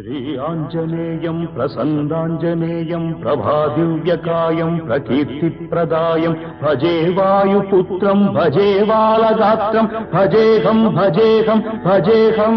శ్రీయాంజనేయం ప్రసన్నాంజనేయం ప్రభాదివ్యకాయం ప్రకీర్తిప్రదాయం భజే వాయుపుత్రం భజే బాలగాత్రం భజేహం భజేహం భజేహం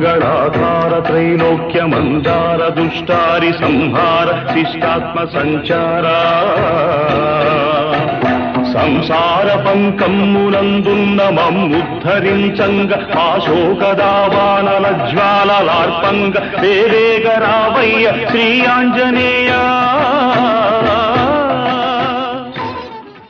మంగళాధార త్రైలోక్య మందార దుష్టారి సంహార శిష్టాత్మ సంచార సంసార పంకమ్మునందున్న మమ్ముద్ధరించంగ అశోకదావానల జ్వాలలార్పంగ వేవేగరావయ్య శ్రీ ఆంజనేయ